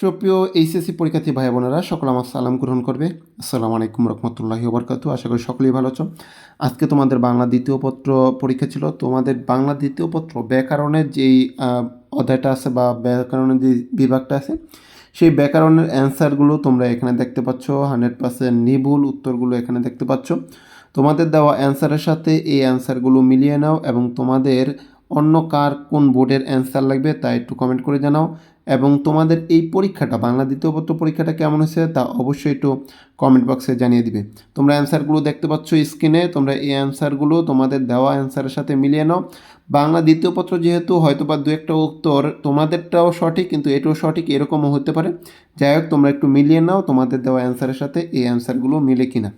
সুপ্রিয় এইচএসসি পরীক্ষার্থী ভাই বোনেরা সকল আমার সালাম গ্রহণ করবে। আসসালামু আলাইকুম রহমতুল্লাহি ওবরকাতু আশা করি সকলেই ভালো আছো। আজকে তোমাদের বাংলা দ্বিতীয় পত্র পরীক্ষা ছিল। তোমাদের বাংলা দ্বিতীয় পত্র ব্যাকরণের যেই অধ্যায়টা আছে বা ব্যাকরণের যে বিভাগটা আছে, সেই ব্যাকরণের অ্যান্সারগুলো তোমরা এখানে দেখতে পাচ্ছ। হান্ড্রেড পার্সেন্ট নিবুল উত্তরগুলো এখানে দেখতে পাচ্ছ। তোমাদের দেওয়া অ্যান্সারের সাথে এই অ্যান্সারগুলো মিলিয়ে নাও এবং তোমাদের অন্য কার কোন বোর্ডের অ্যান্সার লাগবে তা একটু কমেন্ট করে জানাও। এবং তোমাদের এই পরীক্ষাটা, বাংলা দ্বিতীয় পত্র পরীক্ষাটা কেমন হয়েছে তা অবশ্যই একটু কমেন্ট বক্সে জানিয়ে দিবে। তোমরা অ্যান্সারগুলো দেখতে পাচ্ছ স্ক্রিনে তোমরা এই অ্যান্সারগুলো তোমাদের দেওয়া অ্যান্সারের সাথে মিলিয়ে নাও। বাংলা দ্বিতীয় পত্র যেহেতু হয়তো বা দু একটা উত্তর তোমাদেরটাও সঠিক, কিন্তু এটাও সঠিক এরকমও হতে পারে। যাই হোক, তোমরা একটু মিলিয়ে নাও তোমাদের দেওয়া অ্যান্সারের সাথে এই অ্যান্সারগুলো মিলে কিনা।